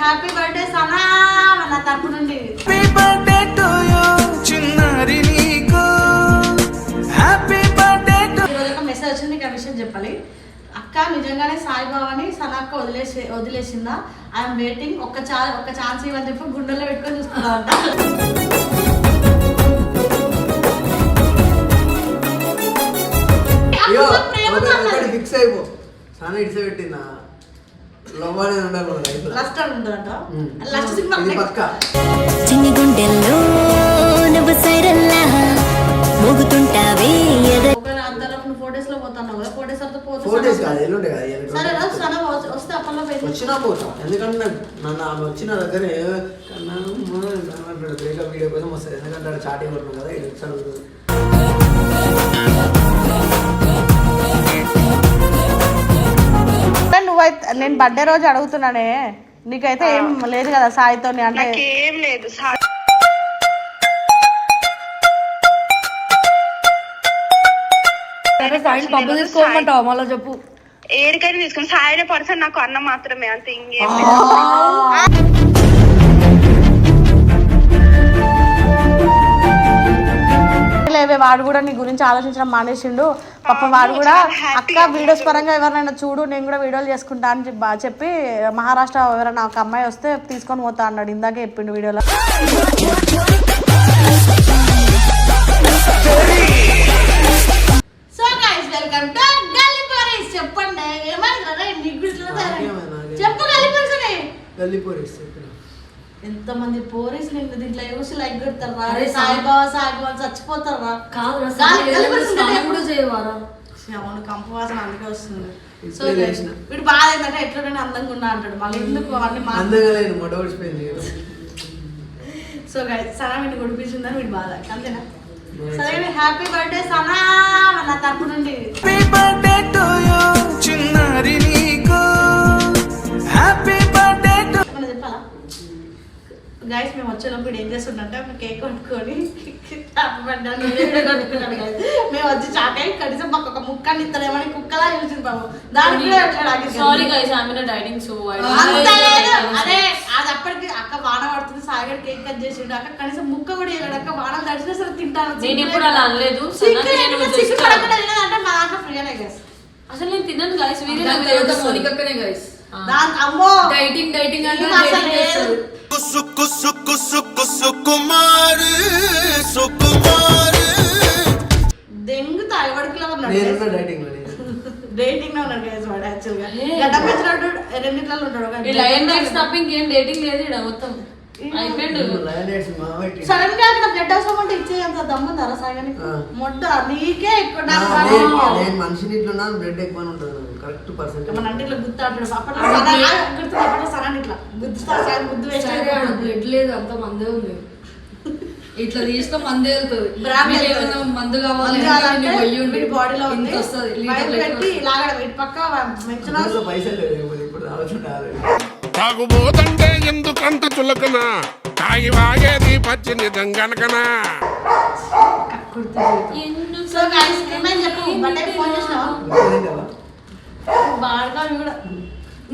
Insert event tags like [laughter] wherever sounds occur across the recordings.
Happy birthday Sana నా తరపు నుండి. హ్యాపీ బర్త్డే టు యు చిన్నారి నీకు. హ్యాపీ బర్త్డే టు ఈరోజు ఒక మెసేజ్ వచ్చింది నీకు ఆ విషయం చెప్పాలి. అక్క నిజంగానే సాయిబాబాని సనక్క వదిలేసి వదిలేసిందా? ఐఎమ్ వెయిటింగ్ ఒక్క చా ఒక్క ఛాన్స్ ఇవ్వని చెప్పి గుండెల్లో పెట్టుకొని. ఒకటి ఫిక్స్ అయిపో. చాలా ఇడిసే పెట్టిందా? లవ్ అనేది ఉండాలి లో లస్ట్ అని ఉంటుందంట ఉమ్. లస్ట్ సినిమా ఇది పక్క. చిన్ని గుండెల్లో నువ్వు సైరల్లా మోగుతుంటావే ఎద ఒక అందరం నువ్వు ఫోటోస్లో పోతున్నావు కదా పోతే ఫోర్ డేస్ సన- కాదు ఎల్లుండే కదా ఎల్లుండి. సరే వస్తే- వస్తే అప్పట్లో పోయి వచ్చినా పోతా. ఎందుకంటే నాకు- నన్ను ఆమె వచ్చిన దగ్గరే కన్నా అంటాడు బ్రేకప్ వీడియో కోసం వస్తుంది ఎందుకంటే ఆడ చాటింగ్ పడుతుంది కదా ఇది నేను బర్త్డే రోజు అడుగుతున్నానే. నీకైతే ఏం లేదు కదా సాయితో అంటే నాకేం లేదు. సాయి తీసుకోమంటావా మళ్ళీ చెప్పు. ఏడికైనా తీసుకుని సాయన పర్సన్ నాకు అన్న మాత్రమే అంతే ఇంకేం లేవే వాడు కూడా నీ గురించి ఆలోచించడం మానేసిండు. పాప వాడు కూడా అక్క వీడియోస్ పరంగా ఎవరైనా చూడు నేను కూడా వీడియోలు చేసుకుంటా అని చెప్పి బా- చెప్పి మహారాష్ట్ర ఎవరైనా ఒక అమ్మాయి వస్తే తీసుకొని పోతా అన్నాడు. ఇందాకే చెప్పిండు వీడియోలో. So guys welcome to Galli Paris చెప్పండి. చెప్పు గల్లీ పారీస్ ఇక్కడ ఎంత మంది పోరీస్ నిన్ను దీంట్లో చూసి లైక్ కొడతారు రా అరే సాయిబాబా సాయిబాబా చచ్చిపోతారు రా అంటే కూడా చేయవారా? అవును కంపు వాసన అందుకే వస్తుంది. సో. వీడు బాగా ఏంటంటే ఎట్లుంటే అందంగా ఉన్నా అంటాడు. మళ్ళీ ఎందుకు అవన్నీ మా అందంగా సో గైస్ సనా వీడిని గుడిపించిందని వీడు బాధ. అంతేనా? సరే హ్యాపీ బర్త్డే సనా నా తరపు నుండి. Happy birthday to you guys మేము వచ్చేలోపు వీడు ఏం చేస్తుండంటే ఒక కేక్ కొట్టుకొని. మేము వచ్చి చాటే కనీసం మాకు ఒక ముక్కని ఇస్తలేమని కుక్కలా చూసింది బాబు దానికి కూడా ఎట్లా sorry guys I mean dieting so. అదే అది అప్పటికి అక్క వాన పడుతుంది సాగర్ కేక్ కట్ చేసిండు. అక్క కనీసం ముక్క కూడా వేయలేడు. అక్క వాన తడిచినా సరే తింటాను. నేను ఎప్పుడు అలా అనలేదు. తినదంటే మా దాంట్లో ఫ్రీగానే గైస్ అసలు నేను తిన్నాను గైస్ వీరే. మోనికక్కనే గైస్ దాని అమ్మో! డైటింగ్ డైటింగ్ అంటే సుక్కు సుక్కు సుక్కు సుకుమార్ సుకుమార్ ఉన్నాడు నేనున్న డైటింగ్లో నేను. డేటింగ్లో ఉన్నాడు గైస్ వాడు యాక్చువల్గా. గడ్డ పెంచినట్టు రెండిట్లలో ఉంటాడు ఒక ఈ లయన్ డేట్స్ తప్ప ఇంకేం డేటింగ్ లేదు ఈడ మొత్తం. సడన్గా అక్కడ బ్లడ్ అవసరం అంటే ఇచ్చే అంత దమ్ముందారా సాగని ఆ. మొట్ట నీకే ఎక్కువ నేను మనిషిని ఇట్లా బ్లడ్ ఎక్కువ ఉంటుంది కరెక్ట్ పర్సెంట్ మన అంటే ఇట్లా గుర్తు అంటాడు అప్పట్లో సనా గుర్తు అప్పట్లో సనా ఇట్లా గుర్తు సగం గుర్తు వేసాడు బ్లడ్ లేదు అంత మందే ఉంది. ఇట్లా తీసిన మందే వెళ్తుంది. ఏమైనా మందు కావాలి బాడీలో ఉంది. వస్తుంది పక్క పైసలు ఎందుకంత చులకన? తాగి వాగేది పచ్చి నిజం గనకనా?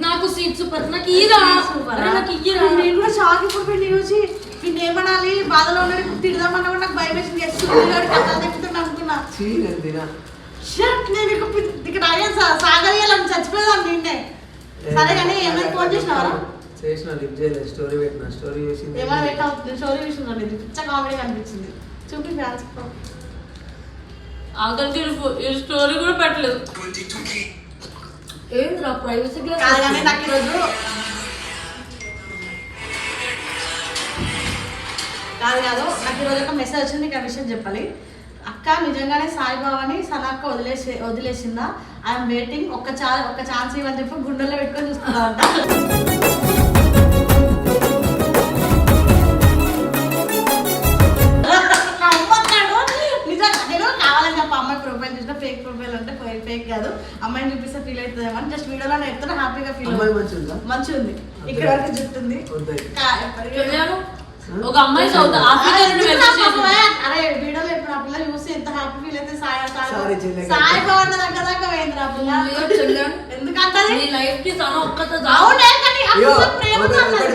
నాకు సీట్ సూపర్ నాకు ఇయ్యరా? అరే నాకు ఇయ్యరా? నేను కూడా షాక్ ఇప్పుడు పిండి చూసి నేను ఏమనాలి? బాధలో ఉన్నాడు తిడదామన్నా కూడా నాకు భయం వేసింది. కథలు అనుకున్నా. నేను ఇక్కడ చచ్చిపోయేదాన్ని నిన్నే. సరే కానీ ఏమైనా ఫోన్ చేసినావా? చేసిన లిఫ్ట్ చేయలేదు స్టోరీ పెట్టిన స్టోరీ చేసింది ఏమైనా పెట్టావు స్టోరీ విషయంలో ఇది పిచ్చ కామెడీ అనిపించింది చూపి ఫ్యాన్స్ ఆఖరికి ఈ స్టోరీ కూడా పెట్టలేదు. ఏంద్రా ప్రైవసీ కాదు నాకు ఈరోజు కాదు కాదు నాకు ఈరోజు ఒక మెసేజ్ వచ్చింది నీకు ఆ విషయం చెప్పాలి. అక్క నిజంగానే సాయిబాబాని సనక్క వదిలేసి వదిలేసిందా? ఐఎమ్ వెయిటింగ్ ఒక్క చా ఒక్క ఛాన్స్ ఇవ్వని చెప్పి గుండెల్లో పెట్టుకొని చూస్తున్నా ఫేక్ ప్రొఫైల్ అంటే ఫేక్ కాదు. అమ్మాయిని చూపిస్తే ఫీల్ అవుతుందేమో అని జస్ట్ వీడియోలో నేను ఎత్తున హ్యాపీగా ఫీల్ అమ్మాయి మంచిగా మంచిగా ఉంది? ఇక్కడ వరకు జుట్టు ఉంది వెళ్ళాను ఒక అమ్మాయి అరే వీడియోలో ఇప్పుడు ఆ పిల్ల చూసి ఎంత హ్యాపీ ఫీల్ అయితే సాయి సాయి. చెల్లె. సాయి బాగున్న దగ్గర దాకా పోయింది ఆ పిల్ల. ఎందుకంటే నీ లైఫ్కి తన ఒక్కతే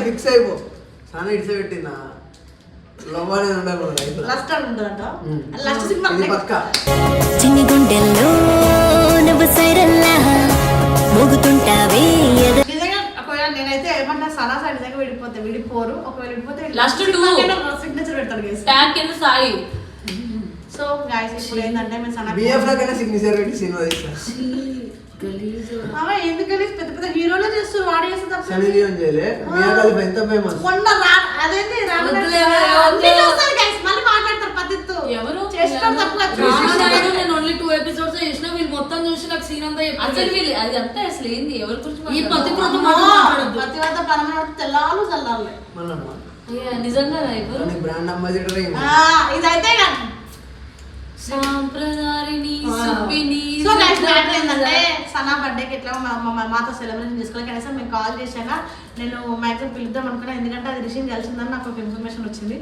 ఫిక్స్ అయిపో. చాలా ఇడిసే పెట్టినా లవ్ అనేది ఉండాలి మన లైఫ్ లాస్ట్ ఉంటుందంట లాస్ట్ సినిమా ఇది పక్క. చిన్ని గుండెల్లో నువ్వు సైరల్లా మోగుతుంటావే ఎద నిజంగా ఒకవేళ నేనైతే ఏమన్నా సనా సార్ నిజంగా విడిపోతే విడిపోరు. ఒకవేళ విడిపోతే Last two. సిగ్నేచర్ పెడతారు guys. ట్యాగ్ కింద సాయి. సో గాయస్ ఇప్పుడు ఏంటంటే మేము సనా బిఎఫ్ సిగ్నేచర్ పెట్టి సినిమా తీస్తా. అమ్మ ఎందుకని పెద్ద పెద్ద హీరోలు చేస్తారు వాడు చేస్తే తప్ప. సనీ లియోన్ చేయలే. మియా కలిపి ఎంత ఫేమస్ మొన్న రా అదేంటి వద్దు. చూస్తారు. మళ్ళీ మాట్లాడతారు పద్ధతితో ఎవరు? చేస్తాం తప్ప నేను ఓన్లీ టూ ఎపిసోడ్స్ చేసిన వీళ్ళు మొత్తం చూసి నాకు సీన్ అంతా అసలు వీళ్ళు అది అంతా అసలు ఏంది? ఎవరి గురించి ఈ పతివ్రత మాట మాట్లాడొద్దు. పతివత పరమ తెల్లాలు చల్లాలి. మళ్ళీ అయ్యా, నిజంగా ఎవరు? బ్రాండ్ అంబాసిడర్ ఇదైతే సాంప్రదాయని సుప్పిని సో గైస్ మ్యాటర్ ఏంటంటే సనా బర్త్డేకి ఎట్లా మాతో సెలబ్రేషన్ చేసుకోవాలి. కనీసం మేము కాల్ చేశాక నేను మ్యాక్సిమం పిలుద్దాం అనుకున్నా. ఎందుకంటే అది రిషిని కలిసిందని నాకు ఒక ఇన్ఫర్మేషన్ వచ్చింది.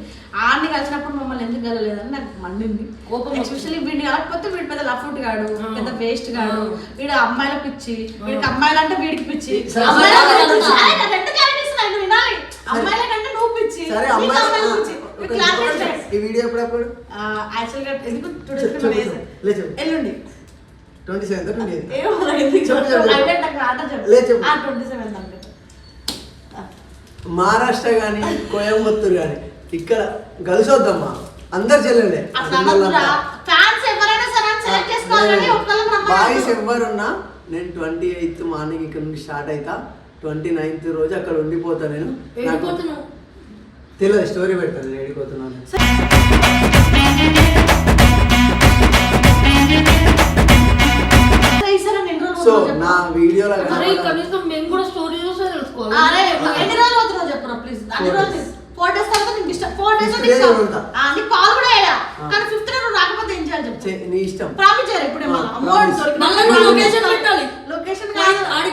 ఆడిని కలిసినప్పుడు మమ్మల్ని ఎందుకు కలలేదని నాకు మండింది. కోపం ఎస్పెషల్లీ వీడిని కలకపోతే వీడి పెద్ద లఫ్ట్ గాడు పెద్ద వేస్ట్ గాడు వీడు అమ్మాయిల పిచ్చి వీడికి అమ్మాయిలు అంటే వీడికి పిచ్చి. అమ్మాయిల కంటే నువ్వు పిచ్చి. ఈ వీడియో యాక్చువల్గా ఎందుకు టుడే చెప్పు. ఎల్లుండి ట్వంటీ సెవెంత్ ట్వంటీ ఎయిత్ ఏమో నాకు ఎందుకు చెప్పు, చెప్పు, చెప్పు. చెప్పు. అంటే నాకు ఆట చెప్పు. లేదు, చెప్పు. ఆ, 27 అనుకుంటా. మహారాష్ట్ర కానీ కోయంబత్తూరు కానీ ఇక్కడ కలిసి వద్దమ్మా అందరు చెల్లెలే రమ్మని బాయ్స్. ఎవరున్నా నేను ట్వంటీ ఎయిత్ మార్నింగ్ ఇక్కడ నుండి స్టార్ట్ అవుతా ట్వంటీ నైన్త్ రోజు అక్కడ ఉండిపోతా నేను తెలియదు స్టోరీ పెడతాను నేను వెళ్ళిపోతున్నాను సో నా. వీడియోలో. కనీసం మేము కూడా స్టోరీ చూసే తెలుసుకోవాలి. అరే, ఎన్ని రోజులు పోతున్నావు చెప్పురా ప్లీజ్ అన్ని Four రోజులు ఫోర్ డేస్ తర్వాత నీకు ఇష్టం. ఫోర్ డేస్ కాల్ కూడా కానీ ఫిఫ్త్ నువ్వు రాకపోతే ఏం చేయాలి చెప్పు. నీ ఇష్టం. ప్రామిస్ చేయాలి ఇప్పుడే మళ్ళీ? లొకేషన్ పెట్టాలి. లొకేషన్ ఆడి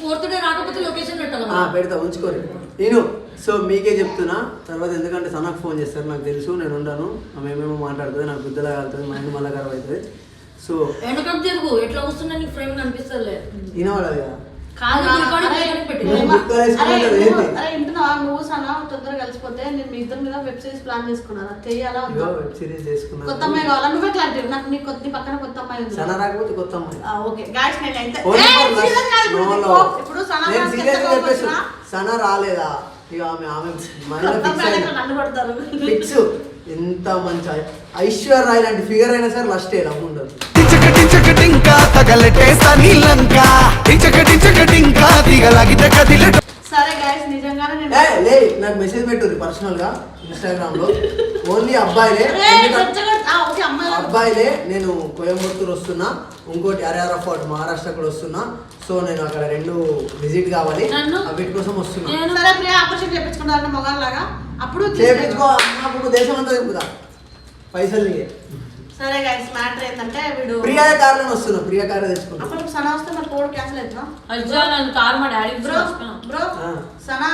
ఫోర్త్ డే రాకపోతే లొకేషన్ పెట్టాలి. ఆ, పెడతా ఉంచుకోరు. నేను సో మీకే చెప్తున్నా తర్వాత ఎందుకంటే సనకు ఫోన్ చేస్తారు నాకు తెలుసు నేను ఉండను. ఆమె ఏమేమో మాట్లాడుతుంది నాకు గుద్దలా కాలుతుంది మైండ్ మళ్ళీ ఖరాబ్ అవుతుంది. సో వెనకకు ఎట్లా వస్తున్నా నీకు ఫ్రేమ్ కనిపిస్తలే వినవాడాలి కదా నువ్వు సనా తొందరగా కలిసిపోతే నేను మీ ఇద్దరి మీద వెబ్ సిరీస్ ప్లాన్ చేసుకున్నాను? చెయ్యాలా ఇగో వద్దా? వెబ్ సిరీస్ కొత్త అమ్మాయి కావాలా? నువ్వే క్లారిటీ నాకు నీ కొత్త పక్కన కొత్త అమ్మాయి ఉంది. సన రాకపోతే కొత్త అమ్మాయి. ఓకే. గాయస్ నేనైతే ఇప్పుడు సన రాలేదా? ఇక ఆమె ఆమె ఫిక్స్ ఎంత మంచి ఐశ్వర్య రాయ్ లాంటి ఫిగర్ అయినా సరే లస్ట్ లవ్ ఉండదు. ఏ లే నాకు మెసేజ్ పెట్టుర్రి పర్సనల్గా ఇన్స్టాగ్రామ్లో. [laughs] ఓన్లీ అబ్బాయిలే. అబ్బాయిలే నేను కోయంబత్తూరు వస్తున్నా ఇంకోటి అరేరా ఫోర్ట్ మహారాష్ట్ర కూడా వస్తున్నా. సో నేను అక్కడ రెండు విజిట్ కావాలి. వీటి కోసం వస్తున్నా. ఆపరేషన్ మొగాన్ లాగా అప్పుడు చేపించుకో అన్నప్పుడు దేశం అంతా తిప్పుదా పైసలు సరే గైస్ మ్యాటర్ ఏంటంటే వీడు ప్రియా కారణం వస్తున్నా ప్రియా కారే తెచ్చుకున్నా అప్పుడు సనా వస్తే మరి కోడ్ క్యాన్సిల్ అవుతుందా? అజ్జా నన్ను కార్ మా డాడీ బ్రో బ్రో. సనా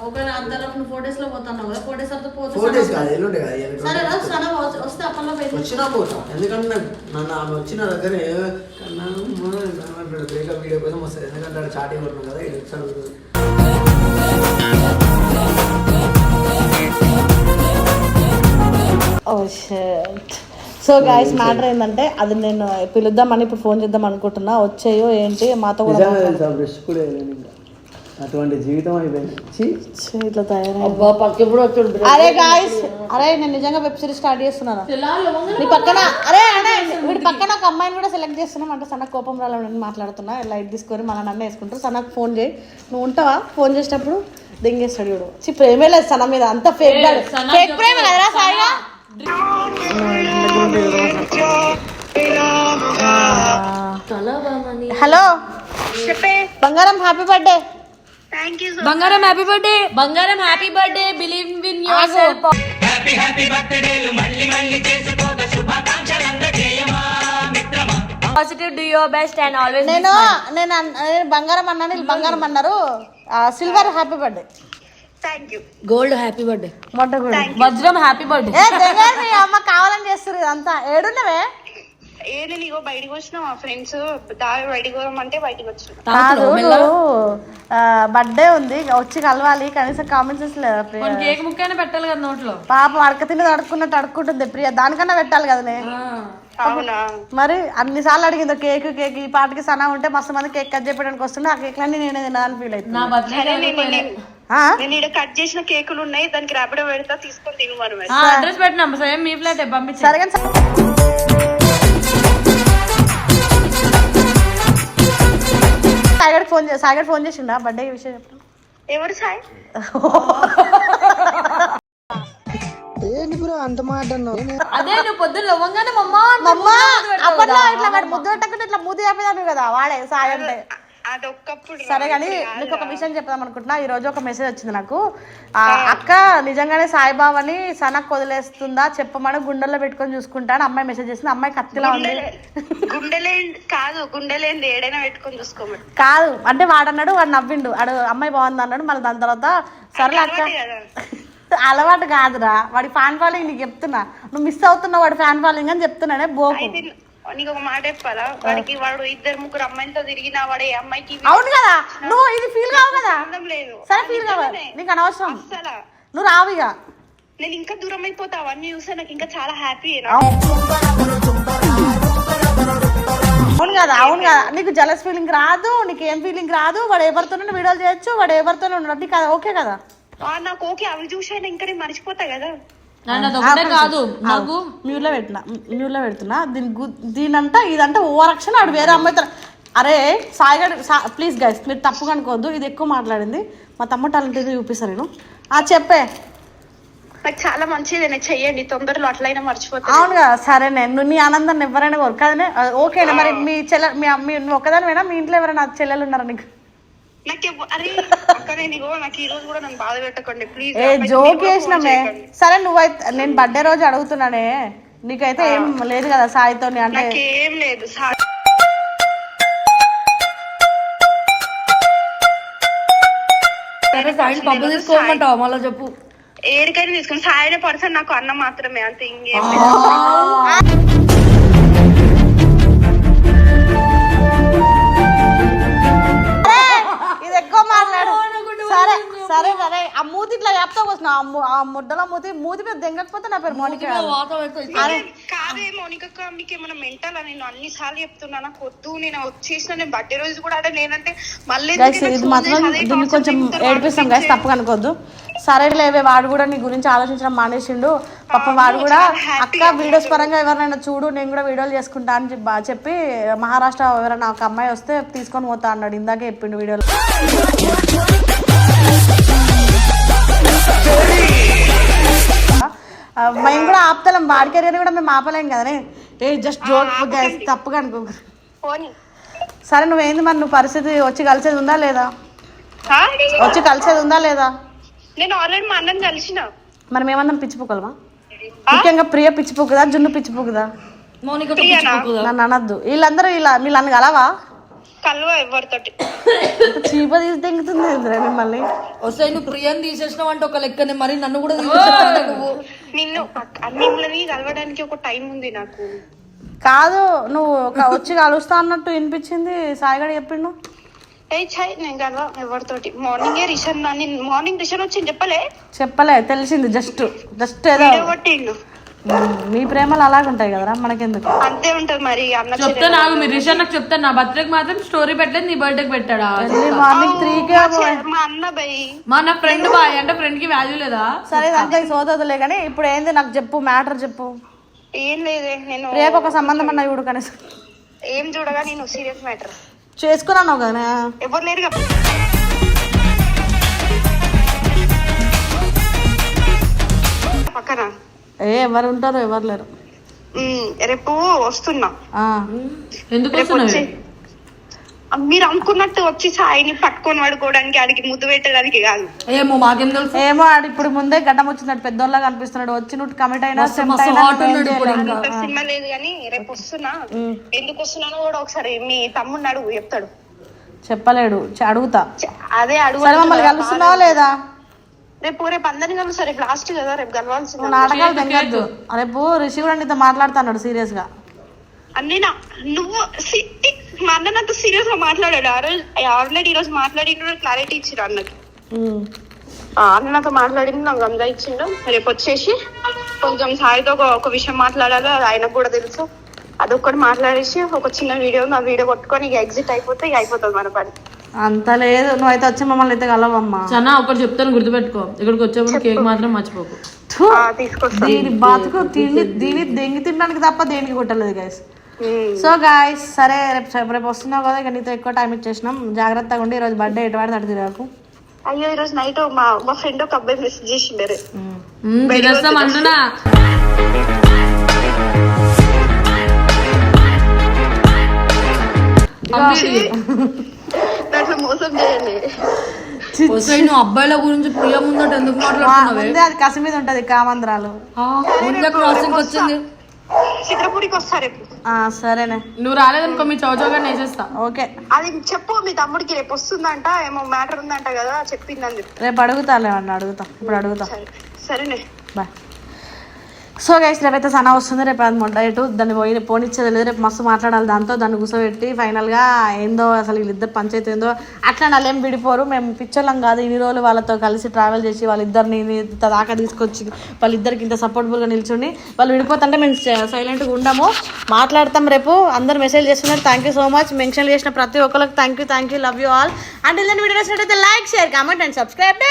ఒకవేళ అంతలో నువ్వు ఫోర్ డేస్లో పోతున్నావు కదా ఫోర్ డేస్ తర్వాత పోతే ఫోర్ డేస్ కాదు ఎల్లుండే కదా సరే ట్వంటీ రా, సిక్స్త్. సనా వస్తే- వస్తే అప్పట్లో పోయింది వచ్చినా పోతా. ఎందుకంటే నాకు నన్ను ఆమె వచ్చిన దగ్గరే కన్నా బ్రేకప్ వీడియో కోసం వస్తుంది ఎందుకంటే అక్కడ చాటింగ్ కొట్టినాం కదా ఇది వచ్చి అడుగుతుంది సో గాయస్ మ్యాటర్ ఏంటంటే అది నేను పిలుద్దామని ఇప్పుడు ఫోన్ చేద్దాం అనుకుంటున్నా. వచ్చాయో ఏంటి మాతో కూడా అటువంటి జీవితం ఇట్లా అరే గాయస్ అరే నేను నిజంగా వెబ్ సిరీస్ స్టార్ట్ చేస్తున్నాను? నీ పక్కన అరే అరే వీడి పక్కన ఒక అమ్మాయిని కూడా సెలెక్ట్ చేస్తున్నాం అంటే సన్న కోపం రాలని మాట్లాడుతున్నా. లైట్ తీసుకొని మన నన్ను వేసుకుంటారు. సన్నకు ఫోన్ చేయి. నువ్వు ఉంటావా? ఫోన్ చేసేటప్పుడు దెంగేస్తాడు వీడు చి ప్రేమే లేదు సన్న మీద. అంత ఫేక్ ఫేక్. ప్రేమ కదరా సాయిగా? బంగారం హ్యాపీ బర్త్డే బంగారం హ్యాపీ బర్త్డే బంగారం happy birthday believe in yourself positive do your best and always నేను నేను బంగారం అన్నాను బంగారం అన్నారు. Silver happy birthday thank you gold happy birthday వజ్రం హ్యాపీ బర్త్డే అమ్మ కావాలని చేస్తారు ఇదంతా. ఏడున్నవే? ఏ నేను ఇగో బయటకు వచ్చిన మా ఫ్రెండ్స్ దారి బయటకు పోదామంటే బయటకు వచ్చిన. కాదు బర్త్డే ఉంది వచ్చి కలవాలి కనీసం కామెంట్స్ లేదా ప్రియ. కేక్ ముక్కైనా పెట్టాలి కదా నోట్లో? పాపం అడక తిన్నది అడుక్కున్నట్టు అడుక్కుంటుంది ప్రియ. దానికన్నా పెట్టాలి కదనే అవునా? మరి అన్నిసార్లు అడిగింది కేక్ కేక్ ఈ పాటకి సనా ఉంటే మస్తు మంది కేక్ కట్ చేయడానికి వస్తుండే ఆ కేక్లన్నీ నేనే తినాలని ఫీల్ అవుతుంది నేను ఇక్కడ కట్ చేసిన కేకులు ఉన్నాయి దానికి ర్యాపిడో పెడతా తీసుకొని తిను మనం. అడ్రస్ పెట్టినా సేమ్ మీ ఫ్లాట్ పంపించి సరే సాయిగడికి ఫోన్ చేసిండా? బర్త్డే విషయం చెప్పండి ఎవరు సాయి? అదే నువ్వు పొద్దున్న లవ్వంగానే మమ్మా అమ్మా అప్పట్లో ఇట్లా ముద్దు పెట్టకుండా ఇట్లా ముద్దు చెప్పేదాన్ని కదా వాడే సాయి అంటే. సరే కానీ నీకు ఒక విషయం చెప్దాం అనుకుంటున్నా. ఈ రోజు ఒక మెసేజ్ వచ్చింది నాకు. అక్క నిజంగానే సాయిబాబాని సనక్ వదిలేస్తుందా చెప్పమని గుండెల్లో పెట్టుకొని చూసుకుంటా అని అమ్మాయి మెసేజ్ చేసింది. అమ్మాయి కత్తిలా ఉంది. గుండెలే కాదు గుండెలేంది ఏడైనా పెట్టుకొని చూసుకోమని. కాదు అంటే వాడు అన్నాడు వాడు నవ్విండు. వాడు అమ్మాయి బాగుంది అన్నాడు మళ్ళీ దాని తర్వాత సరే అక్క. అలవాటే కదా. [laughs] అలవాటు కాదురా. వాడి ఫ్యాన్ ఫాలోయింగ్ నీకు చెప్తున్నా. నువ్వు మిస్ అవుతున్నావు వాడి ఫ్యాన్ ఫాలోయింగ్ అని చెప్తున్నానే బోకు. నీకు ఒక మాట చెప్పాలా? వాడికి వాడు ఇద్దరు ముగ్గురు అమ్మాయిలతో తిరిగినా వాడు ఏ అమ్మాయికి అవును కదా. నువ్వు ఇది ఫీల్ కావు కదా. లేదు. సరే ఫీల్ కావాలి నీకు అనవసరం. అసలు నువ్వు రావు ఇక. నేను ఇంకా దూరం అయిపోతా. అవన్నీ చూస్తే నాకు ఇంకా చాలా హ్యాపీ అవును. కదా అవును కదా. నీకు జలస్ ఫీలింగ్ రాదు నీకు ఏం ఫీలింగ్ రాదు. వాడు ఎవరితోనూ వీడియోలు చేయొచ్చు వాడు ఎవరితోనూ ఉండదు నీకు ఓకే కదా? నాకు ఓకే అవి చూసాను ఇంకా నేను మర్చిపోతా కదా. నన్ను అదొకటే కాదు నాకు మ్యూట్లో పెట్టినా మ్యూట్లో పెడుతున్నా. దీని గు- దీనంతా ఇదంతా ఓవర్ యాక్షన్ ఆడు వేరే అమ్మాయితో అరే సాయిగడ్ ప్లీజ్ గైస్ మీరు తప్పుగా అనుకోవద్దు ఇది ఎక్కువ మాట్లాడింది. మా తమ్ముడు టాలెంట్ ఇది చూపిస్తాను నేను. ఆ చెప్పే. నాకు చాలా మంచిది నేను చెయ్యండి తొందరలో అట్లయినా మర్చిపోతా అవును కదా సరే నేను నీ ఆనందాన్ని ఎవరైనా కోరు కదనే ఓకేనా మరి మీ చెల్లె మీ మీ నువ్వు ఒక్కదానివేనా? మీ ఇంట్లో ఎవరైనా చెల్లెలు ఉన్నారా నీకు? అరే [laughs] అక్క నేను ఇగో నాకు ఈ రోజు కూడా నన్ను బాధ పెట్టకండి. ప్లీజ్ ఏ జోక్ వేసినామే సరే నువ్వైతే నేను బర్త్డే రోజు అడుగుతున్నానే. నీకైతే ఏం లేదు కదా సాయితో అంటే. నాకేం లేదు. సా- సరే సాయి పప్పు తీసుకోమంటావు? మళ్ళీ చెప్పు. ఏడికైనా తీసుకుని సాయన పర్సన్ నాకు అన్న మాత్రమే అంతే ఇంకేం లేదు. ముద్దల మూతి మూతి మీద దెంగకపోతే నా పేరు మోనిక కాదు. అరే కాదే మౌనిక మీకు ఏమైనా మెంటల్ నేను అన్ని సార్లు చెప్తున్నా నాకు వద్దు నేను వచ్చేసిన నేను బర్త్డే రోజు కూడా అదే నేనంటే మళ్ళీ ఇది మాత్రం దీన్ని కొంచెం ఏడిపిస్తాం గైస్ తప్పుగా అనుకోవద్దు. సరే లేవే వాడు కూడా నీ గురించి ఆలోచించడం మానేసిండు. పాపం వాడు కూడా అక్క వీడియోస్ పరంగా ఎవరైనా చూడు నేను కూడా వీడియోలు చేసుకుంటా అని చెప్పి బాగా చెప్పి మహారాష్ట్ర ఎవరైనా ఒక అమ్మాయి వస్తే తీసుకొని పోతా అన్నాడు. ఇందాకే చెప్పిండు వీడియోలో. మేము కూడా ఆపుతలేం. వాడి కెరీర్ కూడా మేము ఆపలేం కదనే ఏ జస్ట్ జోక్ గైస్ తప్పుగా అనుకో. పోనీ. సరే నువ్వేంది మరి? నువ్వు పరిస్థితి వచ్చి కలిసేది ఉందా లేదా? వచ్చి కలిసేది ఉందా లేదా? నేను ఆల్రెడీ మా అన్నని కలిసిన. మనం ఏమన్నా పిచ్చిపోగలమా ముఖ్యంగా ప్రియ పిచ్చిపోకుదా జున్ను పిచ్చిపోకుదా? నన్ను అనద్దు. వీళ్ళందరూ ఇలా వీళ్ళని కలవా? కలువ ఎవరితోటి. చీప తీసి తెంగుతుంది ఏందిరా మిమ్మల్ని? వస్తే నువ్వు ప్రియాని తీసేసినావు అంటే ఒక లెక్కనే. మరి నన్ను కూడా తీసేసినావు నువ్వు? నిన్ను అన్నింటిని కలవడానికి ఒక టైం ఉంది నాకు. కాదు నువ్వు ఒక- వచ్చి కలుస్తా అన్నట్టు వినిపించింది సాయిగడ చెప్పిండు. ఏ ఛాయ్ నేను కలవ ఎవరితోటి. మార్నింగే రిషన్ నేను మార్నింగ్ రిషన్ వచ్చింది చెప్పలే? చెప్పలే తెలిసింది జస్ట్ జస్ట్ ఏదో వీడియో కొట్టిండు. ఉమ్, మీ ప్రేమలు అలాగుంటాయి కదరా? మనకెందుకు? అంతే ఉంటది మరి అన్న చెప్తే నాకు మీరు రిషన్ నాకు చెప్తాను నా బర్త్డేకి మాత్రం స్టోరీ పెట్టలేదు నీ బర్త్డేకి పెట్టాడా? ఎర్లీ మార్నింగ్ త్రీకే మా అన్న బై. మా నా ఫ్రెండ్ బాయ్ అంటే ఫ్రెండ్కి వాల్యూ లేదా? సరే దాంట్లో సోదదులే కానీ ఇప్పుడు ఏంది నాకు చెప్పు మ్యాటర్ చెప్పు. ఏం లేదే నేను ప్రియకు ఒక సంబంధం అన్న చూడు కనీసం. ఏం చూడగా నేను సీరియస్ మ్యాటర్ చేసుకున్నాను కదా? ఎవరు లేరుగా పక్కన. ఏ ఎవరు ఉంటారో ఎవరు లేరు. రేపు వస్తున్నా. ఆ. ఎందుకు మీరు అనుకున్నట్టు వచ్చి సాయిని పట్టుకొని పడుకోవడానికి ఆడికి ముద్దు పెట్టడానికి కాదు. ఏమో మాకేం తెలుసు? ఏమో ఆడు ఇప్పుడు ముందే గడ్డం వచ్చినట్టు పెద్దోళ్ళగా కనిపిస్తున్నాడు వచ్చి నువ్వు కమిట్ అయినా సినిమా లేదు కానీ రేపు వస్తున్నా. ఎందుకు వస్తున్నానో కూడా ఒకసారి మీ తమ్ముడిని అడుగు చెప్తాడు. చెప్పలేడు అడుగుతా. అదే అడుగు మమ్మల్ని కలుస్తున్నావా లేదా? రేపు రేపు అందరిని కలుస్తా రేపు లాస్ట్ కదా రేపు కలవాల్సింది నాటకాలు తెగద్దు రేపు రిషి కూడా నీతో మాట్లాడుతున్నాడు సీరియస్గా అన్నయ్య నువ్వు మా అన్న నాతో సీరియస్గా మాట్లాడాడు. ఆ రోజు ఆల్రెడీ ఈ రోజు మాట్లాడి క్లారిటీ ఇచ్చారు అన్నకి. అన్న నాతో మాట్లాడింది నాకు గంగా ఇచ్చిండు. రేపు వచ్చేసి కొంచెం సాయితో ఒక ఒక విషయం మాట్లాడాలి అది ఆయనకు కూడా తెలుసు. అదొక్కటి మాట్లాడేసి ఒక చిన్న వీడియో ఆ వీడియో కొట్టుకొని ఇక ఎగ్జిట్ అయిపోతే ఇక అయిపోతుంది మన పని. అంత లేదు. నువ్వైతే వచ్చి మమ్మల్ని అయితే కలవమ్మా. చనా ఒకటి చెప్తాను గుర్తుపెట్టుకో. ఇక్కడికి వచ్చేప్పుడు కేక్ మాత్రం మర్చిపోకు. దీని బతుకు తిండి దీని దెంగి తినడానికి తప్ప దేనికి కొట్టలేదు గైస్. సో గాయస్ సరే రేపు రేపు వస్తున్నావు కదా ఇక నీతో ఎక్కువ టైం ఇచ్చేసినాం. జాగ్రత్తగా ఉండి ఈరోజు బర్త్డే ఎటు వాడి తడి తిరగకు అయ్యో ఈరోజు నైట్ మా మా ఫ్రెండ్ ఒక అబ్బాయి మెసేజ్ చేసిండే తినేస్తాం అంటున్నా. [laughs] [laughs] మోసం చేయండి. నువ్వు అబ్బాయిల గురించి ప్రియ ముందట ఎందుకు మాట్లాడుతున్నావే? ముందే అది కసి మీద ఉంటది కామంద్రాలు. ముందే క్రాసింగ్ వచ్చింది చిత్రపూడికి వస్తా రేపు. ఆ, సరేనే. నువ్వు రాలేదనుకో మీ చౌచౌగా వేసేస్తా. ఓకే. అది చెప్పు మీ తమ్ముడికి రేపు వస్తుందంట ఏమో మ్యాటర్ ఉందంట కదా చెప్పిందని చెప్పు. రేపు అడుగుతాలే అన్న అడుగుతా. ఇప్పుడు అడుగుతా. సరే సరేనే. బాయ్. సో గైస్ రేపైతే సనా వస్తుంది. రేపు అది మొండేటు దాన్ని పోయి పోనిచ్చేది లేదు. రేపు మస్తు మాట్లాడాలి దాంతో. దాన్ని కూర్చోబెట్టి ఫైనల్గా ఏందో అసలు వీళ్ళిద్దరు పంచాయతీ ఏందో. అట్లా నలేం విడిపోరు. మేము పిచ్చోళ్ళం కాదు. ఇన్ని రోజులు వాళ్ళతో కలిసి ట్రావెల్ చేసి వాళ్ళిద్దరిని ఇంత దాకా తీసుకొచ్చి వాళ్ళిద్దరికి ఇంత సపోర్టబుల్గా నిల్చుని వాళ్ళు విడిపోతుంటే మేము సైలెంట్గా ఉండము. మాట్లాడతాం రేపు. అందరు మెసేజ్ చేస్తున్నారు. Thank you so much mention చేసిన ప్రతి ఒక్కరికి thank you thank you love you all and ఇలా వీడియో నచ్చినట్టయితే like share comment and subscribe